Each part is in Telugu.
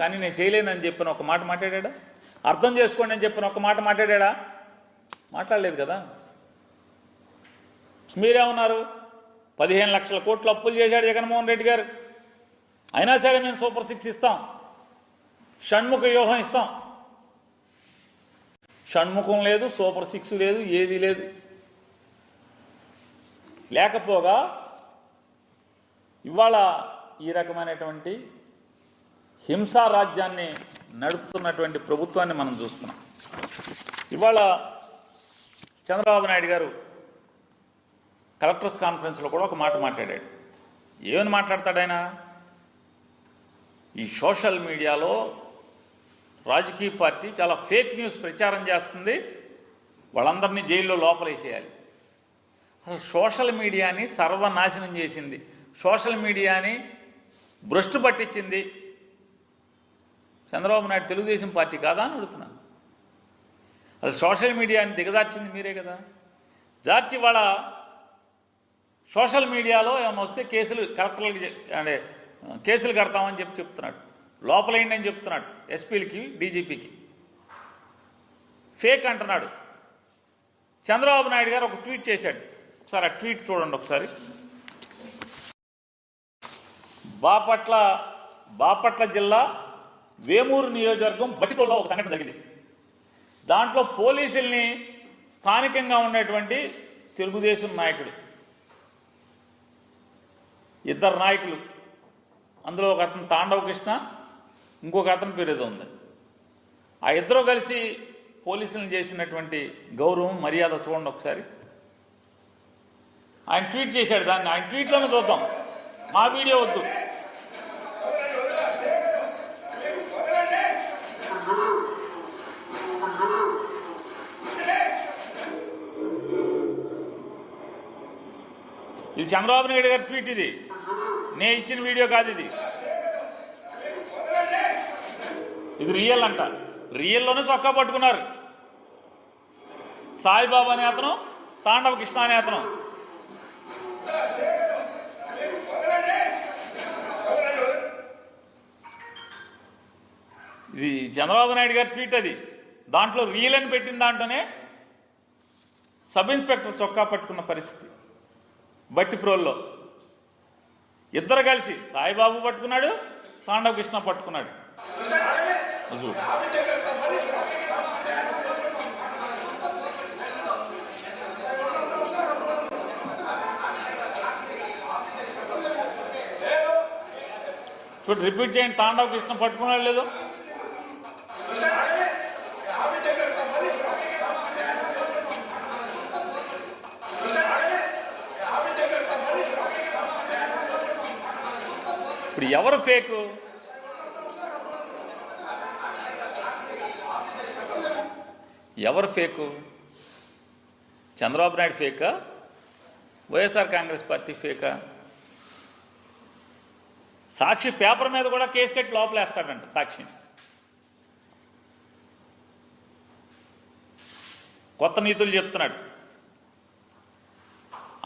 కానీ నేను చేయలేనని చెప్పిన ఒక మాట మాట్లాడా? అర్థం చేసుకోండి అని చెప్పిన ఒక మాట మాట్లాడా? మాట్లాడలేదు కదా. మీరేమన్నారు? పదిహేను లక్షల కోట్లు అప్పులు చేశాడు జగన్మోహన్ రెడ్డి గారు. అయినా సరే మేము సూపర్ సిక్స్ ఇస్తాం. షణ్ముఖ వ్యూహం ఇస్తాం. షణ్ముఖం లేదు సూపర్ సిక్స్ లేదు ఏది లేదు. లేకపోగా ఇవాళ ఈ రకమైనటువంటి హింసా రాజ్యాన్ని నడుపుతున్నటువంటి ప్రభుత్వాన్ని మనం చూస్తున్నాం. ఇవాళ చంద్రబాబు నాయుడు గారు కలెక్టర్స్ కాన్ఫరెన్స్లో కూడా ఒక మాట మాట్లాడాడు. ఏమని మాట్లాడతాడు ఆయన? ఈ సోషల్ మీడియాలో రాజకీయ పార్టీ చాలా ఫేక్ న్యూస్ ప్రచారం చేస్తుంది. వాళ్ళందరినీ జైల్లో లోపలేసేయాలి. అసలు సోషల్ మీడియాని సర్వనాశనం చేసింది. సోషల్ మీడియాని భ్రష్టు పట్టించింది చంద్రబాబు నాయుడు తెలుగుదేశం పార్టీ కాదా అని అడుగుతున్నాను. అది సోషల్ మీడియాని దిగజార్చింది మీరే కదా. జార్చి వాళ్ళ సోషల్ మీడియాలో ఏమైనా వస్తే కేసులు కలెక్టర్లకి అంటే కేసులు కడతామని చెప్పి చెప్తున్నాడు. లోపలేయండి అని చెప్తున్నాడు ఎస్పీలకి డీజీపీకి. ఫేక్ అంటున్నాడు. చంద్రబాబు నాయుడు గారు ఒక ట్వీట్ చేశాడు. ఒకసారి ఆ ట్వీట్ చూడండి ఒకసారి. బాపట్ల బాపట్ల జిల్లా వేమూరు నియోజకవర్గం బటికోలో ఒక సంఘటన జరిగింది. దాంట్లో పోలీసుల్ని స్థానికంగా ఉండేటువంటి తెలుగుదేశం నాయకుడు ఇద్దరు నాయకులు అందులో ఒక అతను తాండవ కృష్ణ ఇంకొక అతని పేరు ఏదో ఉంది. ఆ ఇద్దరు కలిసి పోలీసులను చేసినటువంటి గౌరవం మర్యాద చూడండి ఒకసారి. ఆయన ట్వీట్ చేశాడు దాన్ని. ఆయన ట్వీట్లోనే చూద్దాం. మా వీడియో వద్దు. ఇది చంద్రబాబు నాయుడు గారి ట్వీట్ ఇది. నేను ఇచ్చిన వీడియో కాదు ఇది. ఇది రియల్ అంట. రియల్లోనే చొక్కా పట్టుకున్నారు. సాయిబాబా అనే అతను తాండవ కృష్ణ అనే అతను. ఇది చంద్రబాబు నాయుడు గారి ట్వీట్ అది. దాంట్లో రియల్ అని పెట్టిన దాంట్లోనే సబ్ ఇన్స్పెక్టర్ చొక్కా పట్టుకున్న పరిస్థితి. బట్టి ప్రోల్లో. ఇద్దరు కలిసి సాయిబాబు పట్టుకున్నాడు తాండవ కృష్ణ పట్టుకున్నాడు. చూడు. చూడు రిపీట్ చేయండి తాండవ కృష్ణ పట్టుకున్నాడు లేదు? ఇప్పుడు ఎవరు ఫేకు? ఎవరు ఫేకు? చంద్రబాబు నాయుడు ఫేకా? వైఎస్ఆర్ కాంగ్రెస్ పార్టీ ఫేకా? సాక్షి పేపర్ మీద కూడా కేసు కట్టి లోపలేస్తాడంట సాక్షిని. కొత్త నీతులు చెప్తున్నాడు.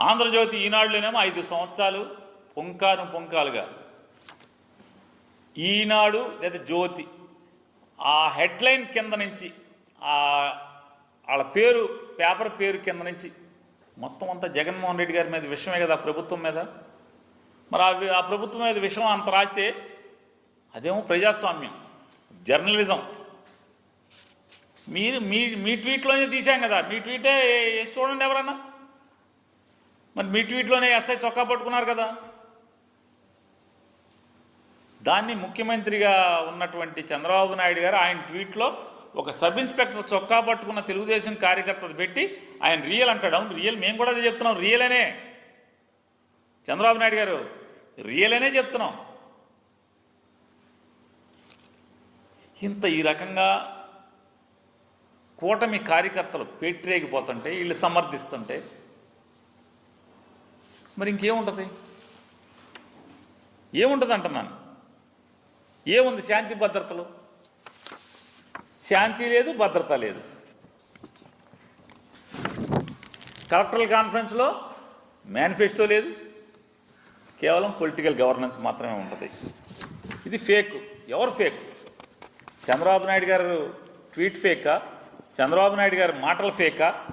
ఆంధ్రజ్యోతి ఈనాడులోనేమో ఐదు సంవత్సరాలు పుంకాను పుంకాలుగా. ఈనాడు లేదా జ్యోతి ఆ హెడ్లైన్ కింద నుంచి ఆ వాళ్ళ పేరు పేపర్ పేరు కింద నుంచి మొత్తం అంతా జగన్మోహన్ రెడ్డి గారి మీద విషయమే కదా ప్రభుత్వం మీద. మరి ఆ ఆ ప్రభుత్వం మీద విషయం అంత రాస్తే అదేమో ప్రజాస్వామ్యం జర్నలిజం. మీరు మీ మీ ట్వీట్లోనే తీసాం కదా మీ ట్వీటే చూడండి ఎవరన్నా. మరి మీ ట్వీట్లోనే ఎస్ఐ చొక్కా పట్టుకున్నారు కదా. దాన్ని ముఖ్యమంత్రిగా ఉన్నటువంటి చంద్రబాబు నాయుడు గారు ఆయన ట్వీట్లో ఒక సబ్ ఇన్స్పెక్టర్ చొక్కా పట్టుకున్న తెలుగుదేశం కార్యకర్తలు పెట్టి ఆయన రియల్ అంటాడు. అవును రియల్ మేము కూడా చెప్తున్నాం. రియల్ అనే. చంద్రబాబు నాయుడు గారు రియల్ అనే చెప్తున్నాం. ఇంత ఈ రకంగా కూటమి కార్యకర్తలు పెట్టిరేగిపోతుంటే వీళ్ళు సమర్థిస్తుంటే మరి ఇంకేముంటుంది? ఏముంటుంది అంటున్నాను? ఏముంది శాంతి భద్రతలు? శాంతి లేదు భద్రత లేదు. కలెక్టరల్ కాన్ఫరెన్స్లో మేనిఫెస్టో లేదు. కేవలం పొలిటికల్ గవర్నెన్స్ మాత్రమే ఉంటుంది. ఇది ఫేక్ ఎవరు ఫేక్? చంద్రబాబు నాయుడు గారు ట్వీట్ ఫేకా? చంద్రబాబు నాయుడు గారి మాటలు ఫేకా?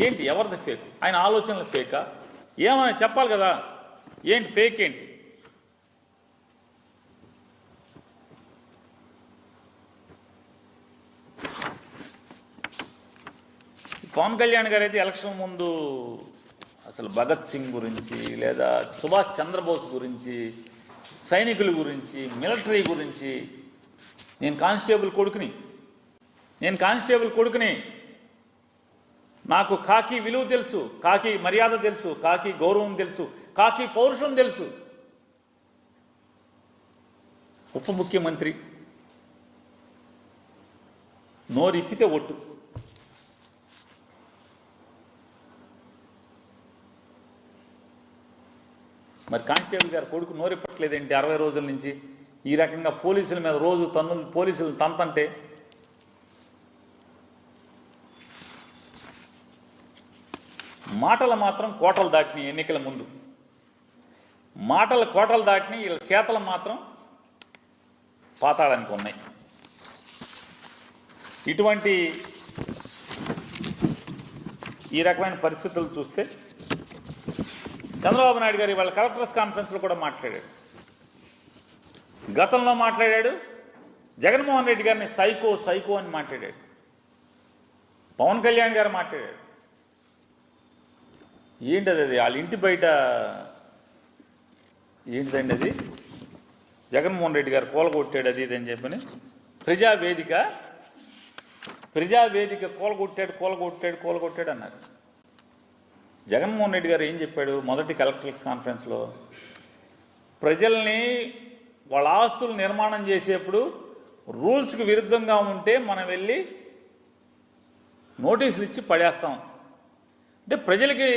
ఏంటి ఎవరిది ఫేక్? ఆయన ఆలోచనలు ఫేకా? ఏమని చెప్పాలి కదా? ఏంటి ఫేక్ ఏంటి? పవన్ కళ్యాణ్ గారు అయితే ఎలక్షన్ ముందు అసలు భగత్ సింగ్ గురించి లేదా సుభాష్ చంద్రబోస్ గురించి సైనికుల గురించి మిలిటరీ గురించి నేను కానిస్టేబుల్ కొడుకుని నేను కానిస్టేబుల్ కొడుకుని నాకు కాకి విలువ తెలుసు కాకి మర్యాద తెలుసు కాకి గౌరవం తెలుసు కాకి పౌరుషం తెలుసు. ఉప ముఖ్యమంత్రి నోరిప్పితే ఒట్టు. మరి కానిస్టేబుల్ గారు కొడుకు నోరెప్పట్లేదేంటి అరవై రోజుల నుంచి ఈ రకంగా పోలీసుల మీద రోజు తన్ను పోలీసులు తంతంటే మాటలు మాత్రం కోటలు దాటినాయి ఎన్నికల ముందు. మాటలు కోటలు దాటినాయి వీళ్ళ చేతలు మాత్రం పాతాడానికి ఉన్నాయి. ఇటువంటి ఈ రకమైన పరిస్థితులు చూస్తే చంద్రబాబు నాయుడు గారు ఇవాళ కలెక్టర్స్ కాన్ఫరెన్స్లో కూడా మాట్లాడాడు. గతంలో మాట్లాడాడు. జగన్మోహన్ రెడ్డి గారిని సైకో సైకో అని మాట్లాడాడు. పవన్ కళ్యాణ్ గారు మాట్లాడాడు. ఏంటది అది? వాళ్ళ ఇంటి బయట ఏంటిదండి అది? జగన్మోహన్ రెడ్డి గారు కూలగొట్టాడు అది ఇది అని చెప్పని ప్రజావేదిక ప్రజావేదిక కూలగొట్టాడు కూలగొట్టాడు కూలగొట్టాడు అన్నారు. జగన్మోహన్ రెడ్డి గారు ఏం చెప్పాడు? మొదటి కలెక్టర్స్ కాన్ఫరెన్స్లో ప్రజల్ని వాళ్ళ ఆస్తులు నిర్మాణం చేసేప్పుడు రూల్స్కి విరుద్ధంగా ఉంటే మనం వెళ్ళి నోటీసులు ఇచ్చి పడేస్తాం. అంటే ప్రజలకి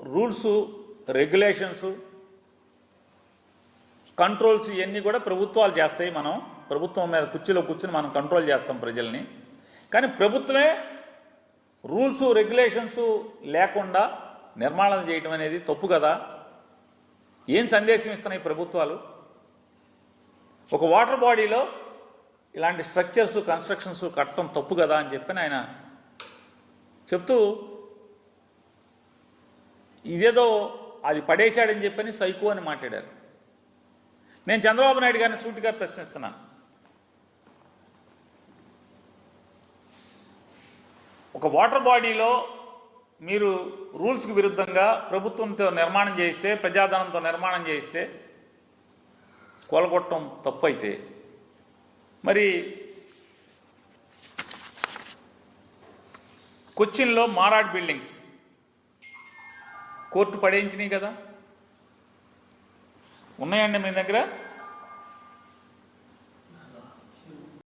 రూల్స్ రెగ్యులేషన్స్ కంట్రోల్స్ ఇవన్నీ కూడా ప్రభుత్వాలు చేస్తాయి మనం. ప్రభుత్వం మీద కుర్చీలో కూర్చుని మనం కంట్రోల్ చేస్తాం ప్రజల్ని. కానీ ప్రభుత్వమే రూల్స్ రెగ్యులేషన్స్ లేకుండా నిర్మాణం చేయడం అనేది తప్పు కదా? ఏం సందేశం ఇస్తున్నాయి ప్రభుత్వాలు? ఒక వాటర్ బాడీలో ఇలాంటి స్ట్రక్చర్స్ కన్స్ట్రక్షన్స్ కట్టడం తప్పు కదా అని చెప్పి ఆయన చెప్తూ ఇదేదో అది పడేశాడని చెప్పని సైకో అని మాట్లాడారు. నేను చంద్రబాబు నాయుడు గారిని సూటిగా ప్రశ్నిస్తున్నాను. ఒక వాటర్ బాడీలో మీరు రూల్స్కి విరుద్ధంగా ప్రభుత్వంతో నిర్మాణం చేయిస్తే ప్రజాధనంతో నిర్మాణం చేయిస్తే కొలగొట్టడం తప్పు అయితే మరి కొచ్చిన్లో మారాడ్ బిల్డింగ్స్ కోర్టు పడేయించినాయి కదా? ఉన్నాయండి మీ దగ్గర?